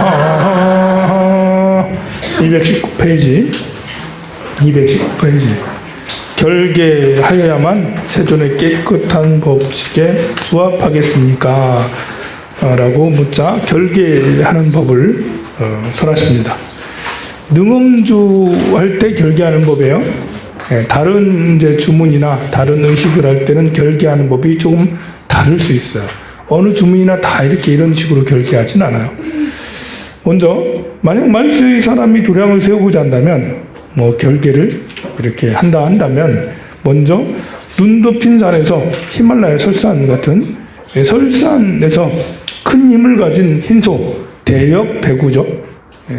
아, 219페이지 219페이지 결계하여야만 세존의 깨끗한 법칙에 부합하겠습니까? 어, 라고 묻자 결계하는 법을 어, 설하십니다. 능음주 할 때 결계하는 법이에요. 예, 다른 이제 주문이나 다른 의식을 할 때는 결계하는 법이 조금 다를 수 있어요. 어느 주문이나 다 이렇게 이런 식으로 결계하진 않아요. 먼저 만약 말세의 사람이 도량을 세우고자 한다면 뭐 결계를 이렇게 한다 한다면 먼저 눈 덮인 산에서 히말라야 설산 같은 예, 설산에서 큰 힘을 가진 흰소 대역 배구죠. 예.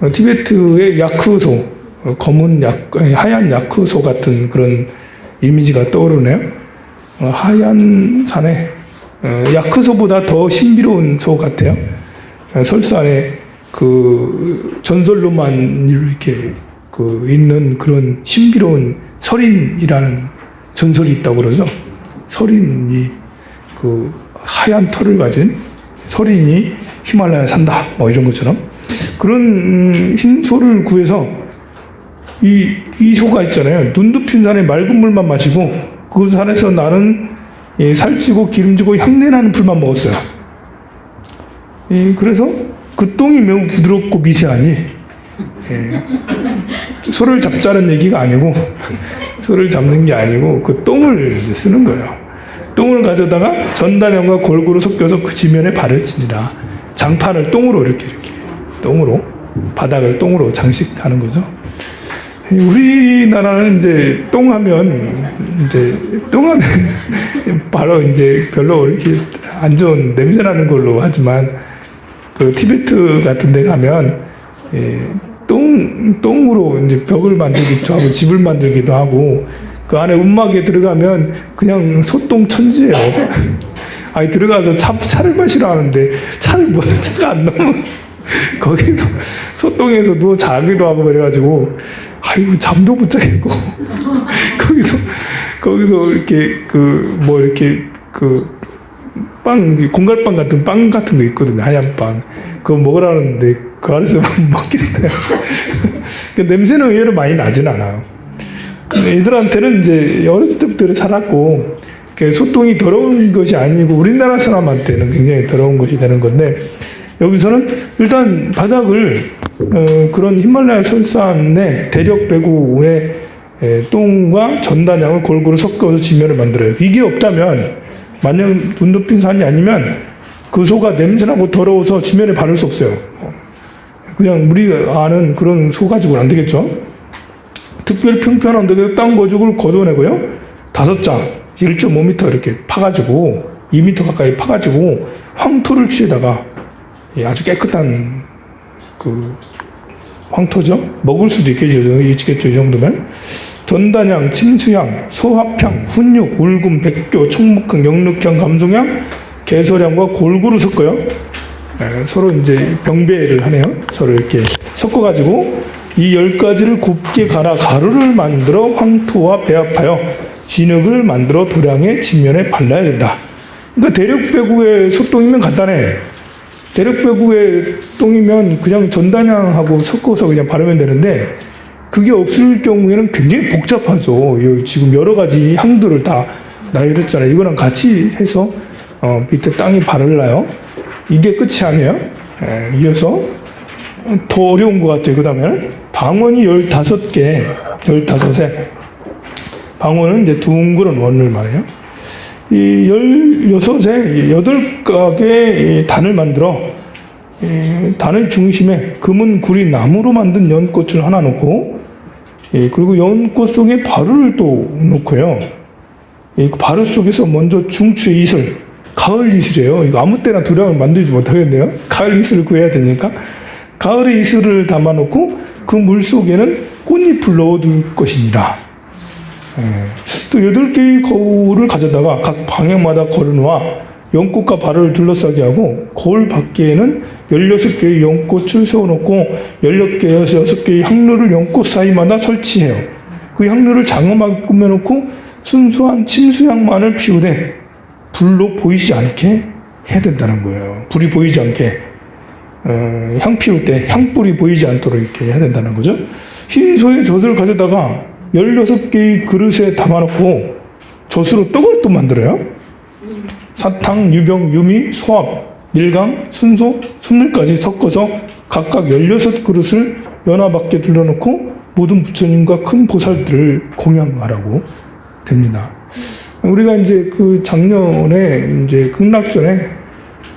어, 티베트의 야크소 어, 검은 약 하얀 야크소 같은 그런 이미지가 떠오르네요. 어, 하얀 산에 어, 야크소보다 더 신비로운 소 같아요. 어, 설산에 그 전설로만 이렇게 그 있는 그런 신비로운 설인이라는 전설이 있다고 그러죠. 설인이 그 하얀 털을 가진 설인이 히말라야 산다 뭐 이런 것처럼 그런 음, 흰 소를 구해서 이, 이 소가 있잖아요. 눈 덮인 산에 맑은 물만 마시고 그 산에서 나는 예, 살찌고 기름지고 향내나는 풀만 먹었어요. 예, 그래서 그 똥이 매우 부드럽고 미세하니 예, 소를 잡자는 얘기가 아니고 소를 잡는 게 아니고 그 똥을 이제 쓰는 거예요. 똥을 가져다가 전단형과 골고루 섞여서 그 지면에 발을 치니라. 장판을 똥으로 이렇게 이렇게 똥으로 바닥을 똥으로 장식하는 거죠. 우리나라는 이제 똥하면 이제 똥하면 바로 이제 별로 이렇게 안 좋은 냄새 나는 걸로 하지만 그 티베트 같은 데 가면 예, 똥 똥으로 이제 벽을 만들기도 하고 집을 만들기도 하고 그 안에 움막에 들어가면 그냥 소똥 천지예요. 아니 들어가서 차, 차를 마시러 하는데 차를 뭐 차가 안 넘어 거기서 소똥에서 누워 자기도 하고 그래가지고 아이고 잠도 못 자겠고 거기서 거기서 이렇게 그 뭐 이렇게 그 빵, 공갈빵 같은 빵 같은 거 있거든요. 하얀 빵. 그거 먹으라는데 그 안에서 먹겠어요. 그 냄새는 의외로 많이 나진 않아요. 애들한테는 이제 어렸을 때부터 살았고 그 소똥이 더러운 것이 아니고 우리나라 사람한테는 굉장히 더러운 것이 되는 건데 여기서는 일단 바닥을 어, 그런 히말라야 설산의 대력 배구의 에, 똥과 전단양을 골고루 섞어서 지면을 만들어요. 이게 없다면 만약 눈 덮인 산이 아니면 그 소가 냄새나고 더러워서 지면에 바를 수 없어요. 그냥 우리가 아는 그런 소 가지고는 안 되겠죠. 특별히 평평한 데서 땅 거죽을 걷어내고요. 다섯 장, 1.5m 이렇게 파가지고 2m 가까이 파가지고 황토를 취에다가 예, 아주 깨끗한 그 황토죠. 먹을 수도 있겠죠. 있겠죠. 이 정도면. 전단향, 침수향, 소합향, 훈육, 울금, 백교, 총목향, 영륵향, 감송향, 개소량과 골고루 섞어요. 예, 서로 이제 병배를 하네요. 서로 이렇게 섞어가지고 이 열 가지를 곱게 갈아 가루를 만들어 황토와 배합하여 진흙을 만들어 도량의 진면에 발라야 된다. 그러니까 대륙배구의 소똥이면 간단해. 대륙배구의 똥이면 그냥 전단향하고 섞어서 그냥 바르면 되는데 그게 없을 경우에는 굉장히 복잡하죠. 요 지금 여러 가지 향들을 다 나열했잖아요. 이거랑 같이 해서 어, 밑에 땅에 바르나요? 이게 끝이 아니에요. 예, 이어서 더 어려운 것 같아요. 그 다음에는 방언이 15개, 15에 방언은 이제 둥그런 원을 말해요. 이 16에 8각의 단을 만들어 이 단의 중심에 금은 구리 나무로 만든 연꽃을 하나 놓고 예, 그리고 연꽃 속에 바루를 또 놓고요. 이 바루 속에서 먼저 중추의 이슬, 가을 이슬이에요. 이거 아무 때나 도량을 만들지 못하겠네요. 가을 이슬을 구해야 되니까. 가을의 이슬을 담아놓고 그 물 속에는 꽃잎을 넣어둘 것이니라. 예, 또 여덟 개의 거울을 가져다가 각 방향마다 걸어놓아 연꽃과 발을 둘러싸게 하고 거울 밖에는 16개의 연꽃을 세워놓고 16개, 6개의 향로를 연꽃 사이마다 설치해요. 그 향로를 장엄하게 꾸며놓고 순수한 침수향만을 피우되 불로 보이지 않게 해야 된다는 거예요. 불이 보이지 않게. 어, 향 피울 때 향불이 보이지 않도록 이렇게 해야 된다는 거죠. 흰 소의 젖을 가져다가 16개의 그릇에 담아놓고 젖으로 떡을 또 만들어요. 사탕, 유병, 유미, 소합, 밀강, 순소, 순물까지 섞어서 각각 16그릇을 연화 밖에 둘러놓고 모든 부처님과 큰 보살들을 공양하라고 됩니다. 우리가 이제 그 작년에 이제 극락전에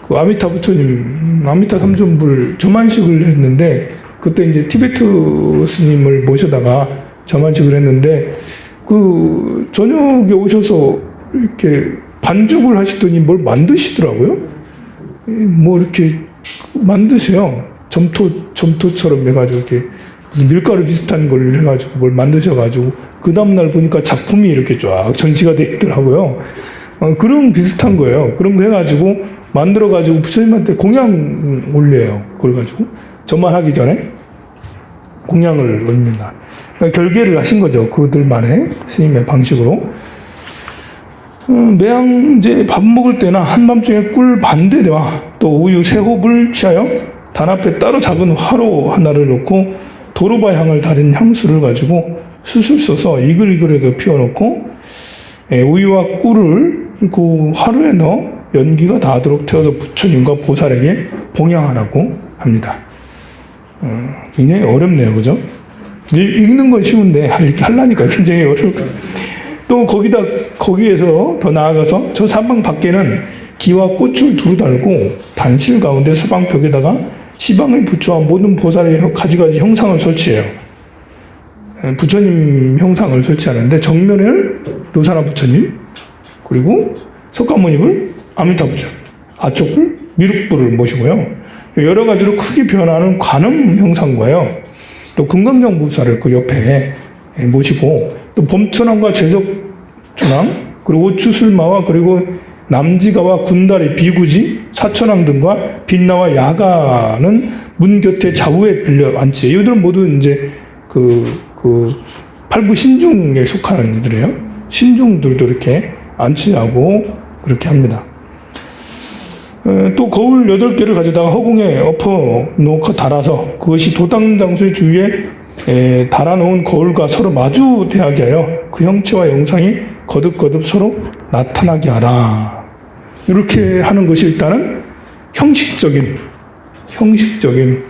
그 아미타 부처님, 아미타 삼존불 저만식을 했는데 그때 이제 티베트 스님을 모셔다가 저만식을 했는데 그 저녁에 오셔서 이렇게 반죽을 하시더니 뭘 만드시더라고요. 뭐 이렇게 만드세요. 점토 점토처럼 해가지고 이렇게 무슨 밀가루 비슷한 걸 해가지고 뭘 만드셔가지고 그 다음날 보니까 작품이 이렇게 쫙 전시가 돼 있더라고요. 어, 그런 비슷한 거예요. 그런 거 해가지고 만들어가지고 부처님한테 공양 올려요. 그걸 가지고 저만 하기 전에 공양을 올립니다. 그러니까 결계를 하신 거죠. 그들만의 스님의 방식으로. 어, 매양 이제 밥 먹을 때나 한밤중에 꿀 반대와 또 우유 세 홉을 취하여 단 앞에 따로 작은 화로 하나를 놓고 도로바 향을 달인 향수를 가지고 수술 써서 이글이글하게 피워놓고 예, 우유와 꿀을 그 화로에 넣어 연기가 닿도록 태워서 부처님과 보살에게 봉양하라고 합니다. 어, 굉장히 어렵네요, 그죠? 읽- 읽는 건 쉬운데 할- 하려니까 굉장히 어려울. 또 거기다 거기에서 더 나아가서 저 사방 밖에는 기와 꽃을 두루 달고 단실 가운데 서방 벽에다가 시방의 부처와 모든 보살의 가지가지 형상을 설치해요. 에, 부처님 형상을 설치하는데 정면에는 노사나 부처님 그리고 석가모니를 아미타 부처 아쪽을 미륵불을 모시고요. 여러 가지로 크게 변하는 관음 형상과요. 또 금강경 무사를 그 옆에 모시고 또 봄천왕과 제석천왕 그리고 오추술마와 그리고 남지가와 군다리 비구지 사천왕 등과 빛나와 야가는 문 곁에 좌우에 빌려 앉지. 이들은 모두 이제 그, 그 팔부 신중에 속하는 이들이에요. 신중들도 이렇게 안치하고 그렇게 합니다. 어, 또 거울 여덟 개를 가져다가 허공에 엎어 놓고 달아서 그것이 도당장수의 주위에 에, 달아놓은 거울과 서로 마주 대하게 하여 그 형체와 영상이 거듭거듭 서로 나타나게 하라. 이렇게 하는 것이 일단은 형식적인 형식적인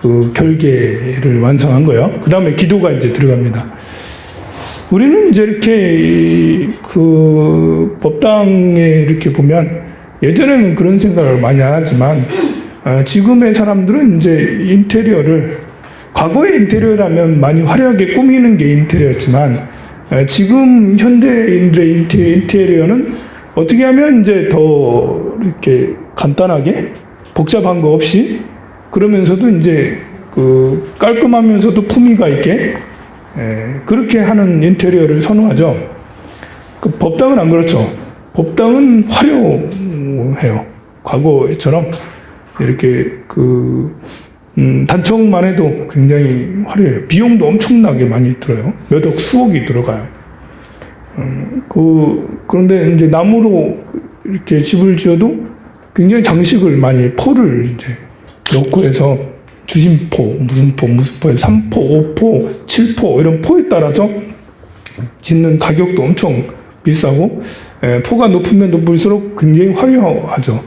그 결계를 완성한 거예요. 그 다음에 기도가 이제 들어갑니다. 우리는 이제 이렇게 그 법당에 이렇게 보면 예전에는 그런 생각을 많이 안 하지만 어, 지금의 사람들은 이제 인테리어를 과거의 인테리어라면 많이 화려하게 꾸미는 게 인테리어였지만 어, 지금 현대인들의 인테- 인테리어는 어떻게 하면 이제 더 이렇게 간단하게 복잡한 거 없이 그러면서도 이제 그 깔끔하면서도 품위가 있게 에, 그렇게 하는 인테리어를 선호하죠. 그 법당은 안 그렇죠. 법당은 화려해요. 과거처럼 이렇게 그 음, 단청만 해도 굉장히 화려해요. 비용도 엄청나게 많이 들어요. 몇 억, 수억이 들어가요. 음, 그, 그런데 이제 나무로 이렇게 집을 지어도 굉장히 장식을 많이 포를 이제 넣고 해서 주심포, 무슨 포, 무슨 포, 3포, 5포, 7포 이런 포에 따라서 짓는 가격도 엄청 비싸고 에, 포가 높으면 높을수록 굉장히 화려하죠.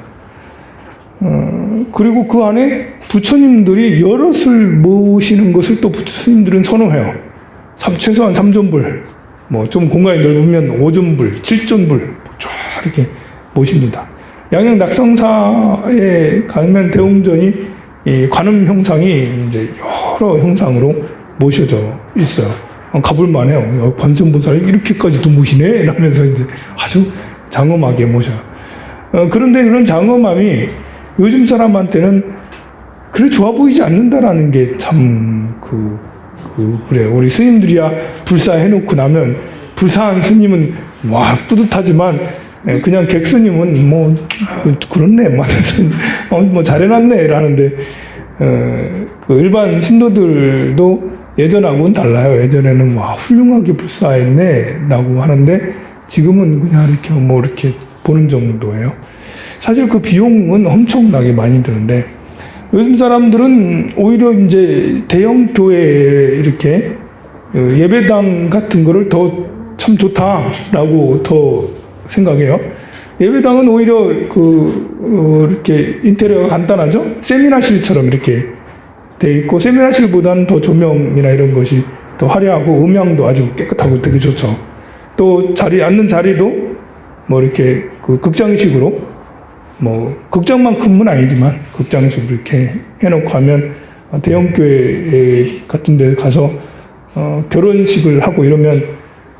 어, 그리고 그 안에 부처님들이 여럿을 모시는 것을 또 부처님들은 선호해요. 삼- 최소한 3존불, 뭐 좀 공간이 넓으면 5존불, 7존불 쫙 이렇게 모십니다. 양양 낙성사에 가면 대웅전이 이 관음 형상이 이제 여러 형상으로 모셔져 있어요. 어, 가볼만 해요. 어, 관세음보살 이렇게까지도 모시네? 이러면서 이제 아주 장엄하게 모셔요. 어, 그런데 그런 장엄함이 요즘 사람한테는 그래 좋아 보이지 않는다라는 게 참 그, 그, 그래요. 우리 스님들이야 불사해놓고 나면 불사한 스님은 와 뿌듯하지만 예, 그냥 객스님은 뭐 그, 그렇네 막 어, 뭐 잘해놨네 라는데 어, 그 일반 신도들도 예전하고는 달라요. 예전에는 와 훌륭하게 불사했네 라고 하는데 지금은 그냥 이렇게 뭐 이렇게 보는 정도예요. 사실 그 비용은 엄청나게 많이 드는데 요즘 사람들은 오히려 이제 대형 교회에 이렇게 어, 예배당 같은 거를 더 참 좋다라고 더 생각해요. 예배당은 오히려 그 어, 이렇게 인테리어가 간단하죠. 세미나실처럼 이렇게 돼 있고 세미나실보다는 더 조명이나 이런 것이 더 화려하고 음향도 아주 깨끗하고 되게 좋죠. 또 자리 앉는 자리도 뭐 이렇게 그 극장식으로 뭐 극장만큼은 아니지만 극장식으로 이렇게 해놓고 하면 대형 교회 같은 데 가서 어, 결혼식을 하고 이러면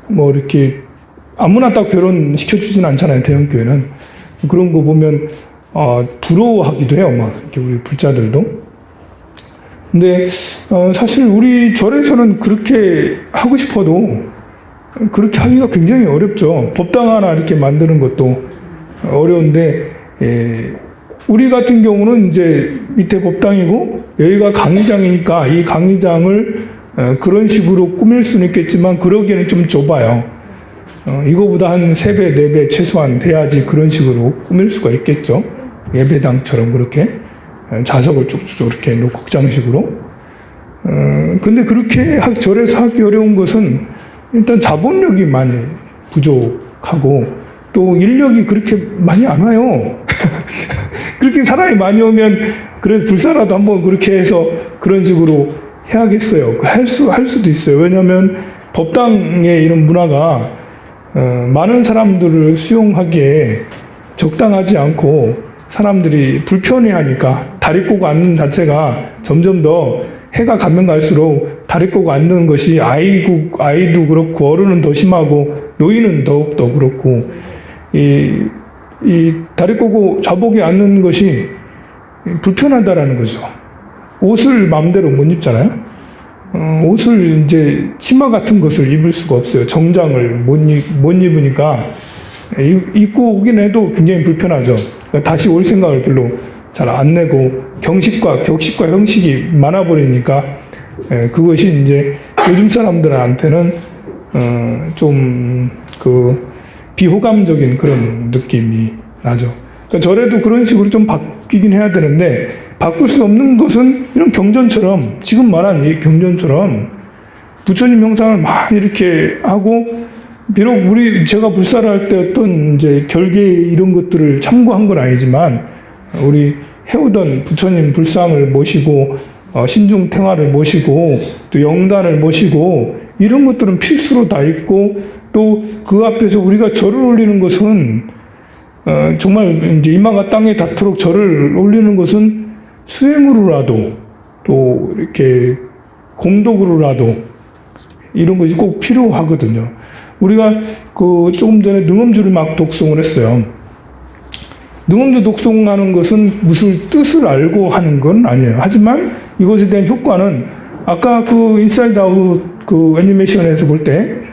뭐 이렇게 아무나 딱 결혼 시켜주진 않잖아요 대형 교회는. 그런 거 보면 어, 부러워하기도 해요 막 이렇게 우리 불자들도. 근데 어, 사실 우리 절에서는 그렇게 하고 싶어도 그렇게 하기가 굉장히 어렵죠. 법당 하나 이렇게 만드는 것도 어려운데 예, 우리 같은 경우는 이제 밑에 법당이고 여기가 강의장이니까 이 강의장을 어, 그런 식으로 꾸밀 수는 있겠지만 그러기에는 좀 좁아요. 어, 이거보다 한 3배, 4배 최소한 돼야지 그런 식으로 꾸밀 수가 있겠죠. 예배당처럼 그렇게 어, 좌석을 쭉쭉 이렇게 놓고 극장식으로. 어, 근데 그렇게 하- 절에서 하기 어려운 것은 일단 자본력이 많이 부족하고 또 인력이 그렇게 많이 안 와요. 그렇게 사람이 많이 오면 그래 불사라도 한번 그렇게 해서 그런 식으로 해야겠어요. 할 수, 할 수도 있어요. 왜냐하면 법당의 이런 문화가 어, 많은 사람들을 수용하기에 적당하지 않고 사람들이 불편해하니까 다리 꼬고 앉는 자체가 점점 더 해가 가면 갈수록 다리 꼬고 앉는 것이 아이고 아이도 그렇고 어른은 더 심하고 노인은 더욱 더 그렇고 이, 이 다리 꼬고 좌복에 앉는 것이 불편하다라는 거죠. 옷을 마음대로 못 입잖아요. 어, 옷을 이제 치마 같은 것을 입을 수가 없어요. 정장을 못, 입, 못 입으니까 입- 입고 오긴 해도 굉장히 불편하죠. 그러니까 다시 올 생각을 별로 잘 안 내고 경식과 격식과 형식이 많아 버리니까 예, 그것이 이제 요즘 사람들한테는 어, 좀그 비호감적인 그런 느낌이 나죠. 그러니까 절에도 그런 식으로 좀 바뀌긴 해야 되는데 바꿀 수 없는 것은 이런 경전처럼 지금 말한 이 경전처럼 부처님 형상을 막 이렇게 하고 비록 우리 제가 불사를 할 때 어떤 이제 결계 이런 것들을 참고한 건 아니지만 우리 해오던 부처님 불상을 모시고 어, 신중탱화를 모시고 또 영단을 모시고 이런 것들은 필수로 다 있고 또 그 앞에서 우리가 절을 올리는 것은 어, 정말 이제 이마가 땅에 닿도록 절을 올리는 것은 수행으로라도 또 이렇게 공덕으로라도 이런 것이 꼭 필요하거든요. 우리가 그 조금 전에 능엄주를 막 독송을 했어요. 능엄주 독송하는 것은 무슨 뜻을 알고 하는 건 아니에요. 하지만 이것에 대한 효과는 아까 그 인사이드 아웃 그 애니메이션에서 볼 때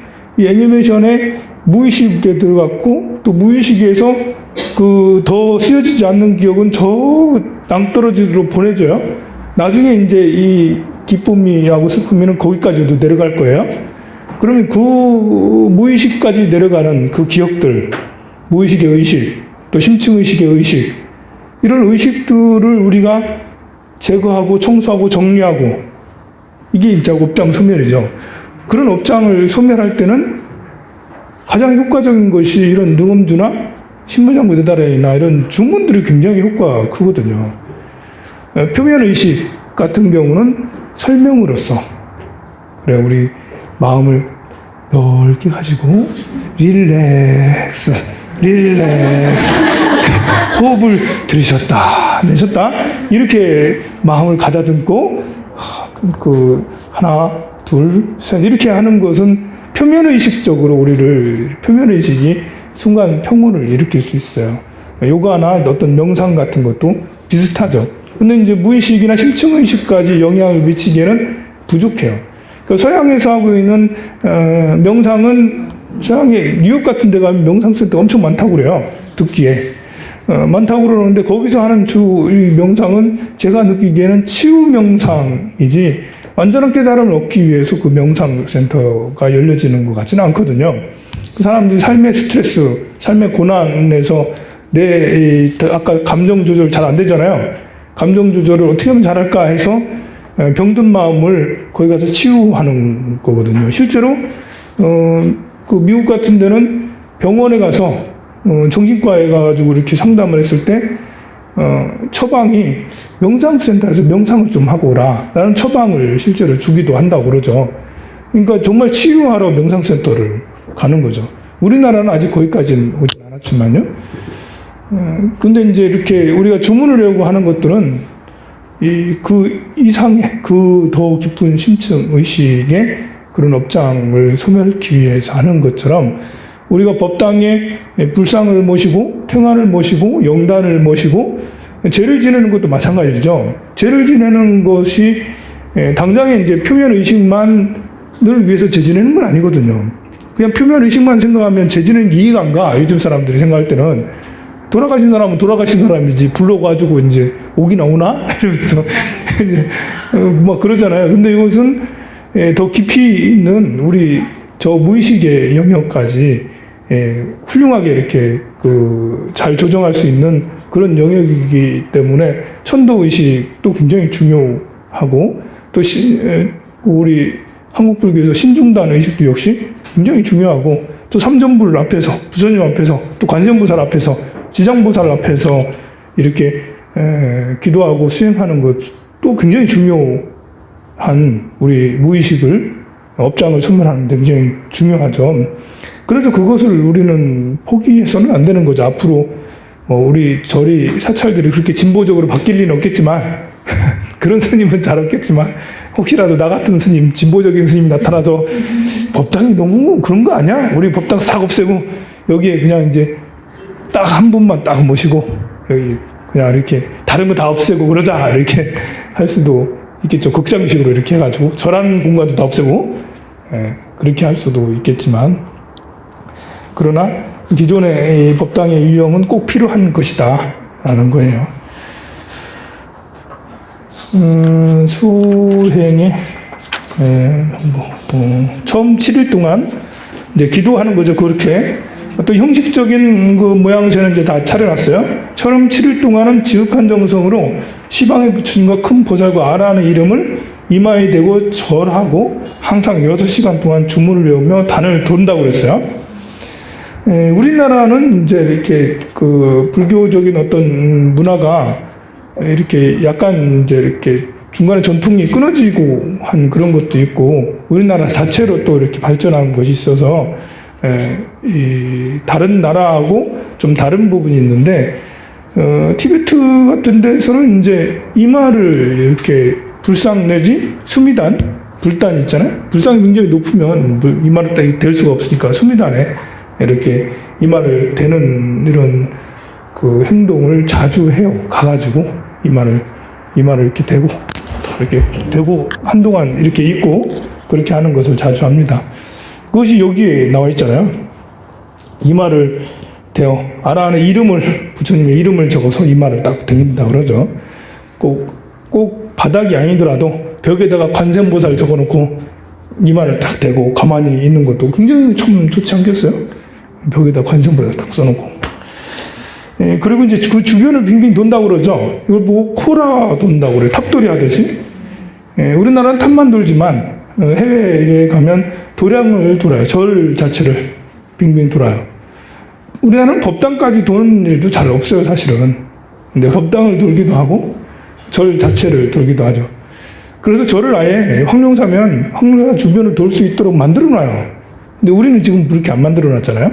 이 애니메이션에 무의식에 들어갔고 또 무의식에서 그 더 쓰여지지 않는 기억은 저 낭떠러지로 보내줘요. 나중에 이제 이 기쁨이하고 슬픔이는 거기까지도 내려갈 거예요. 그러면 그 무의식까지 내려가는 그 기억들, 무의식의 의식, 또 심층의식의 의식, 이런 의식들을 우리가 제거하고 청소하고 정리하고 이게 이제 업장 소멸이죠. 그런 업장을 소멸할 때는 가장 효과적인 것이 이런 능엄주나 신무장구 대달이나 이런 주문들이 굉장히 효과가 크거든요. 어, 표면 의식 같은 경우는 설명으로서 그래 우리 마음을 넓게 가지고 릴렉스 릴렉스 호흡을 들이셨다 내셨다 이렇게 마음을 가다듬고 하, 그- 그 하나 둘 셋 이렇게 하는 것은 표면 의식적으로 우리를 표면 의식이 순간 평온을 일으킬 수 있어요. 요가나 어떤 명상 같은 것도 비슷하죠. 근데 이제 무의식이나 심층 의식까지 영향을 미치기에는 부족해요. 그 서양에서 하고 있는 어, 명상은 서양의 뉴욕 같은 데 가면 명상 센터 엄청 많다고 그래요. 듣기에. 어, 많다고 그러는데 거기서 하는 주이 명상은 제가 느끼기에는 치유 명상이지 완전한 깨달음을 얻기 위해서 그 명상 센터가 열려지는 것 같지는 않거든요. 그 사람들이 삶의 스트레스, 삶의 고난에서 내 이, 아까 감정 조절 잘 안 되잖아요. 감정 조절을 어떻게 하면 잘할까 해서 에, 병든 마음을 거기 가서 치유하는 거거든요. 실제로 어, 그 미국 같은 데는 병원에 가서 어, 정신과에 가가지고 이렇게 상담을 했을 때 어, 처방이 명상센터에서 명상을 좀 하고 오라. 라는 처방을 실제로 주기도 한다고 그러죠. 그러니까 정말 치유하러 명상센터를 가는 거죠. 우리나라는 아직 거기까지는 오진 않았지만요. 어, 근데 이제 이렇게 우리가 주문을 외우고 하는 것들은 이, 그 이상의, 그 더 깊은 심층 의식의 그런 업장을 소멸하기 위해서 하는 것처럼 우리가 법당에 불상을 모시고 평안을 모시고 영단을 모시고 죄를 지내는 것도 마찬가지죠. 죄를 지내는 것이 예, 당장에 이제 표면 의식만을 위해서 죄 지내는 건 아니거든요. 그냥 표면 의식만 생각하면 죄 지내는 이해가. 요즘 사람들이 생각할 때는 돌아가신 사람은 돌아가신 사람이지 불러가지고 이제 오긴 오나 이러면서 이제 어, 막 그러잖아요. 근데 이것은 예, 더 깊이 있는 우리 저 무의식의 영역까지 예, 훌륭하게 이렇게 그 잘 조정할 수 있는 그런 영역이기 때문에 천도 의식도 굉장히 중요하고 또 시, 에, 우리 한국 불교에서 신중단 의식도 역시 굉장히 중요하고 또 삼전불 앞에서 부처님 앞에서 또 관세음보살 앞에서 지장보살 앞에서 이렇게 에, 기도하고 수행하는 것도 굉장히 중요한 우리 무의식을 업장을 소멸하는 데 굉장히 중요하죠. 그래서 그것을 우리는 포기해서는 안 되는 거죠. 앞으로 어, 우리 절이 사찰들이 그렇게 진보적으로 바뀔 리는 없겠지만 그런 스님은 잘 없겠지만 혹시라도 나 같은 스님, 진보적인 스님 나타나서 법당이 너무 그런 거 아니야? 우리 법당 싹 없애고 여기에 그냥 이제 딱 한 분만 딱 모시고 여기 그냥 이렇게 다른 거 다 없애고 그러자 이렇게 할 수도 있겠죠. 극장식으로 이렇게 해가지고 절하는 공간도 다 없애고 예, 그렇게 할 수도 있겠지만 그러나 기존의 이 법당의 유형은 꼭 필요한 것이다 라는 거예요. 음, 수행에 예, 뭐, 어, 처음 7일 동안 이제 기도하는 거죠. 그렇게 또 형식적인 그 모양새는 이제 다 차려놨어요. 처음 7일 동안은 지극한 정성으로 시방의 부처님과 큰 보살과 아라는 이름을 이마에 대고 절하고 항상 6시간 동안 주문을 외우며 단을 돈다고 그랬어요. 에, 우리나라는 이제 이렇게 그 불교적인 어떤 문화가 이렇게 약간 이제 이렇게 중간에 전통이 끊어지고 한 그런 것도 있고 우리나라 자체로 또 이렇게 발전한 것이 있어서 에, 이 다른 나라하고 좀 다른 부분이 있는데 어, 티베트 같은 데서는 이제 이마를 이렇게 불상 내지 수미단 불단 있잖아요. 불상이 굉장히 높으면 물- 이마를 딱댈 수가 없으니까 수미단에 이렇게 이마를 대는 이런 그 행동을 자주 해요. 가가지고 이마를 이마를 이렇게 대고 또 이렇게 대고 한동안 이렇게 있고 그렇게 하는 것을 자주 합니다. 그것이 여기에 나와 있잖아요. 이마를 대어 아라 안에 이름을 부처님의 이름을 적어서 이마를 딱 대긴다 그러죠. 꼭 꼭 바닥이 아니더라도 벽에다가 관세음보살 적어놓고 이마를 딱 대고 가만히 있는 것도 굉장히 참 좋지 않겠어요? 벽에다 관세음보살 딱 써놓고. 예, 그리고 이제 그 주변을 빙빙 돈다고 그러죠. 이걸 보고 코라 돈다고 그래요. 탑돌이 하듯이. 예, 우리나라는 탑만 돌지만 어, 해외에 가면 도량을 돌아요. 절 자체를 빙빙 돌아요. 우리나라는 법당까지 도는 일도 잘 없어요, 사실은. 근데 법당을 돌기도 하고 절 자체를 돌기도 하죠. 그래서 절을 아예 황룡사면 황룡사 주변을 돌 수 있도록 만들어 놔요. 근데 우리는 지금 그렇게 안 만들어 놨잖아요.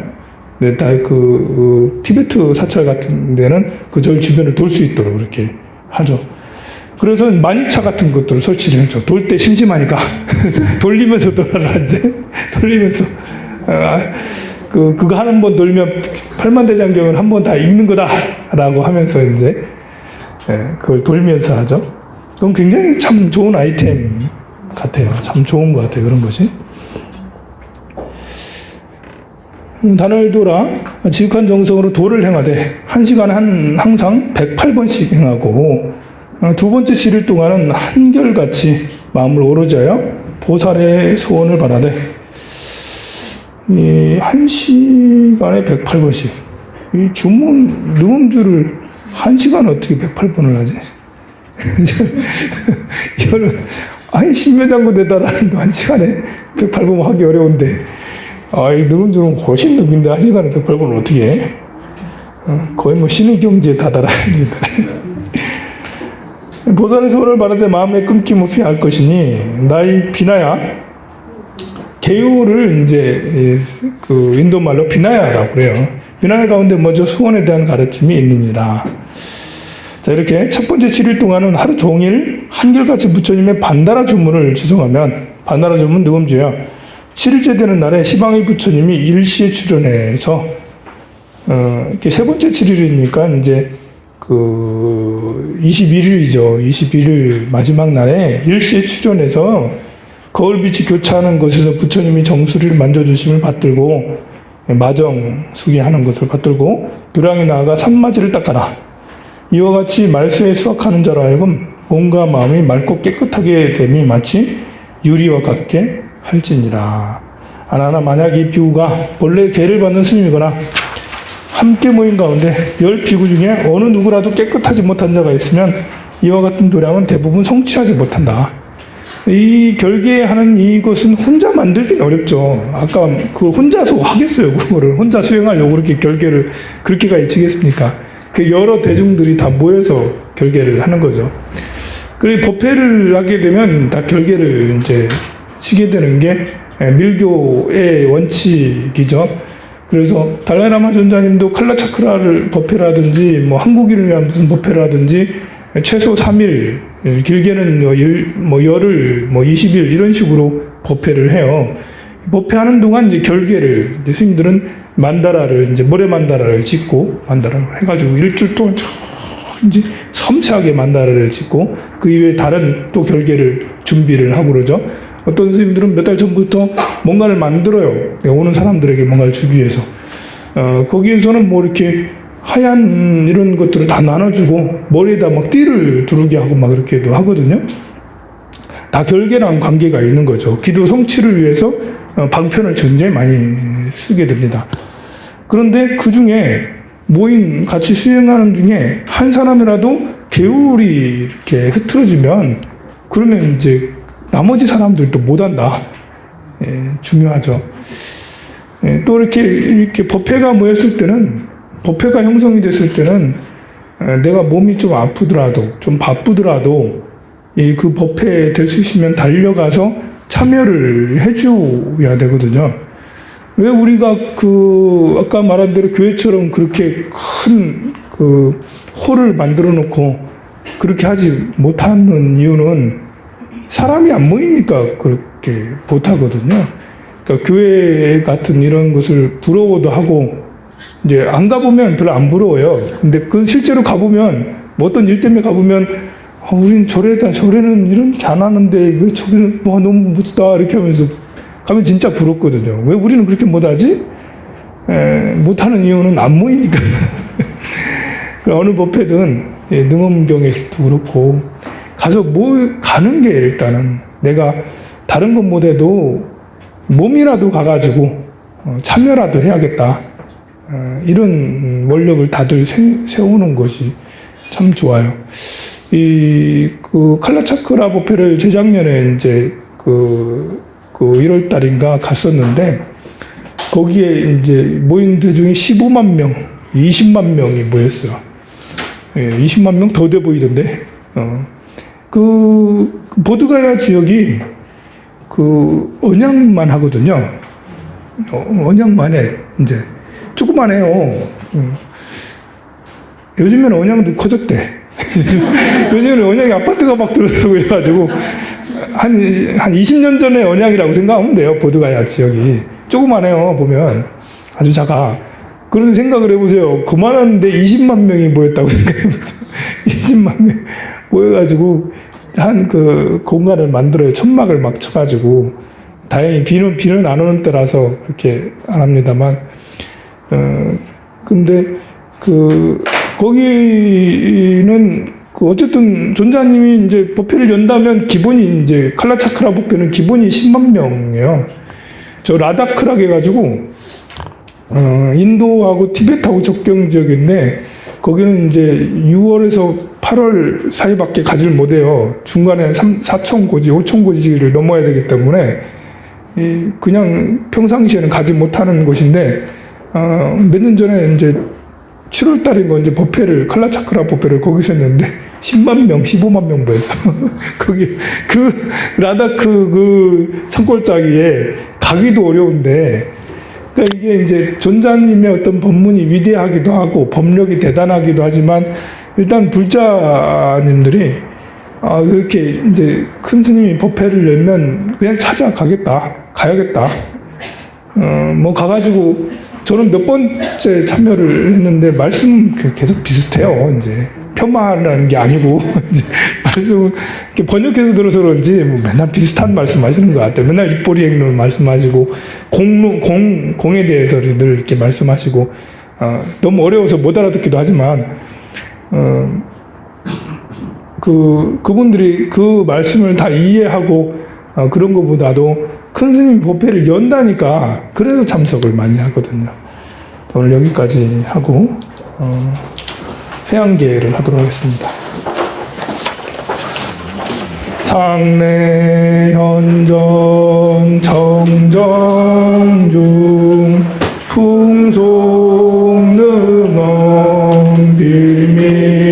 근데 다그 그, 티베트 사찰 같은 데는 그 절 주변을 돌 수 있도록 이렇게 하죠. 그래서 만이차 같은 것들을 설치를 했죠. 돌 때 심심하니까 돌리면서 돌아라 이제 돌리면서 아, 그 그거 한 번 돌면 팔만 대장경을 한 번 다 읽는 거다라고 하면서 이제 예, 그걸 돌면서 하죠. 그건 굉장히 참 좋은 아이템 같아요. 참 좋은 것 같아요. 그런 것이. 음, 단을 돌아 지극한 정성으로 도를 행하되 한 시간에 한 항상 108번씩 행하고 어, 두 번째 시일 동안은 한결같이 마음을 오로지하여 보살의 소원을 바라되 이 한 시간에 108번씩 이 주문 누음주를 한 시간 어떻게 108번을 하지? 이거는 아니 신묘장구 내다라는데 한 시간에 108번 하기 어려운데 아, 이 누군지는 훨씬 느긴데 한 시간에 108번을 어떻게 해? 어, 거의 뭐 신의 경지에 다다라야 된다. 보살의 소를 말할 때 마음에 끊김 없이 할 것이니 나의 비나야 개요를 이제 이, 그 인도 말로 비나야라고 그래요. 비나야 가운데 먼저 수원에 대한 가르침이 있느니라. 자 이렇게 첫 번째 7일 동안은 하루 종일 한결같이 부처님의 반다라 주문을 지송하면 반다라 주문 누금주야. 7일째 되는 날에 시방의 부처님이 일시에 출연해서 어, 이렇게 세 번째 7일이니까 이제 그 21일이죠. 21일 마지막 날에 일시에 출연해서 거울빛이 교차하는 곳에서 부처님이 정수리를 만져주심을 받들고 마정 수기하는 것을 받들고 교량에 나아가 산마지를 닦아라. 이와 같이 말세에 수확하는 자로 하여금 몸과 마음이 맑고 깨끗하게 됨이 마치 유리와 같게 할지니라. 하나나 만약 이 비구가 본래 계를 받는 스님이거나 함께 모인 가운데 열 비구 중에 어느 누구라도 깨끗하지 못한 자가 있으면 이와 같은 도량은 대부분 성취하지 못한다. 이 결계 하는 이것은 혼자 만들기는 어렵죠. 아까 그 혼자서 하겠어요. 그거를 혼자 수행하려고 그렇게 결계를 그렇게가 지겠습니까? 그 여러 대중들이 다 모여서 결계를 하는 거죠. 그리고 법회를 하게 되면 다 결계를 이제 치게 되는 게 밀교의 원칙이죠. 그래서 달라이라마 전자님도 칼라 차크라를 법회라든지 뭐 한국인을 위한 무슨 법회라든지 최소 3일 길게는 뭐 일, 뭐 열흘 뭐 20일 이런 식으로 법회를 해요. 법회하는 동안 이제 결계를 이제 스님들은 만다라를 이제 모래 만다라를 짓고 만다라를 해가지고 일주일 동안 쭉 이제 섬세하게 만다라를 짓고 그 이외에 다른 또 결계를 준비를 하고 그러죠. 어떤 스님들은 몇 달 전부터 뭔가를 만들어요. 오는 사람들에게 뭔가를 주기 위해서. 어, 거기에서는 뭐 이렇게 하얀 이런 것들을 다 나눠주고 머리에다 막 띠를 두르게 하고 막 이렇게도 하거든요. 다 결계랑 관계가 있는 거죠. 기도 성취를 위해서 어, 방편을 굉장히 많이 쓰게 됩니다. 그런데 그 중에 모인 같이 수행하는 중에 한 사람이라도 개울이 이렇게 흐트러지면 그러면 이제 나머지 사람들도 못한다. 예, 중요하죠. 예, 또 이렇게 이렇게 법회가 모였을 때는 법회가 형성이 됐을 때는 에, 내가 몸이 좀 아프더라도 좀 바쁘더라도 이그 법회에 될 수 있으면 달려가서 참여를 해줘야 되거든요. 왜 우리가 그 아까 말한 대로 교회처럼 그렇게 큰 그 홀을 만들어 놓고 그렇게 하지 못하는 이유는 사람이 안 모이니까 그렇게 못하거든요. 그러니까 교회 같은 이런 것을 부러워도 하고 이제 안 가보면 별로 안 부러워요. 근데 그 실제로 가보면 뭐 어떤 일 때문에 가보면 아, 우린 절에다 절에는 이렇게 안 하는데 왜 저기는 와 너무 멋지다 이렇게 하면서 가면 진짜 부럽거든요. 왜 우리는 그렇게 못하지? 에, 못하는 이유는 안 모이니까. 그 어느 법회든 예, 능엄경에서도 그렇고 가서 뭐 가는 게 일단은 내가 다른 것 못해도 몸이라도 가가지고 어, 참여라도 해야겠다. 어, 이런 원력을 다들 세, 세우는 것이 참 좋아요. 이, 그, 칼라차크라 법회를 재작년에 이제 그, 그 1월 달인가 갔었는데, 거기에 이제 모인 대중이 15만 명, 20만 명이 모였어요. 예, 20만 명 더 돼 보이던데, 어. 그, 그 보드가야 지역이 그 언양만 하거든요. 어, 언양만 해, 이제. 조그만해요. 음. 요즘에는 언양도 커졌대. 요즘, 요즘에는 언양이 아파트가 막 들어서고 이래가지고 한, 한 20년 전에 언양이라고 생각하면 돼요. 보드가야 지역이. 조그만해요. 보면. 아주 작아. 그런 생각을 해보세요. 그만한데 20만 명이 모였다고 생각해보세요. 20만 명 모여가지고 한 그 공간을 만들어요. 천막을 막 쳐가지고. 다행히 비는, 비는 안 오는 때라서 그렇게 안 합니다만. 어, 근데 그 거기는 그 어쨌든 존자님이 이제 법회를 연다면 기본이 이제 칼라차크라 법회는 기본이 10만 명이에요. 저 라다크락 해가지고 어, 인도하고 티베트하고 접경 지역인데 거기는 이제 6월에서 8월 사이밖에 가지를 못해요. 중간에 3, 4천 고지, 5천 고지를 넘어야 되기 때문에 이 그냥 평상시에는 가지 못하는 곳인데 어, 몇년 전에 이제 7월 달인 거 이제 법회를 칼라차크라 법회를 거기서 했는데 10만 명, 15만 명 모였어. 거기 그 라다크 그 산골짜기에 가기도 어려운데 그러니까 이게 이제 존자님의 어떤 법문이 위대하기도 하고 법력이 대단하기도 하지만 일단 불자님들이 아 그렇게 이제 큰 스님이 법회를 열면 그냥 찾아가겠다 가야겠다 어 뭐 가가지고 저는 몇 번째 참여를 했는데 말씀 그 계속 비슷해요 이제 폄하하는 게 아니고 이제 말씀 번역해서 들어서 그런지 뭐 맨날 비슷한 말씀하시는 것 같아요. 맨날 입꼬리 행론 말씀하시고 공론 공 공에 대해서 늘 이렇게 말씀하시고 어, 너무 어려워서 못 알아듣기도 하지만 어, 그 그분들이 그 말씀을 다 이해하고 어, 그런 것보다도 큰 스님 법회를 연다니까 그래서 참석을 많이 하거든요. 오늘 여기까지 하고 어, 해양계를 하도록 하겠습니다. 상내 현전 정정중 풍속 능엄 비밀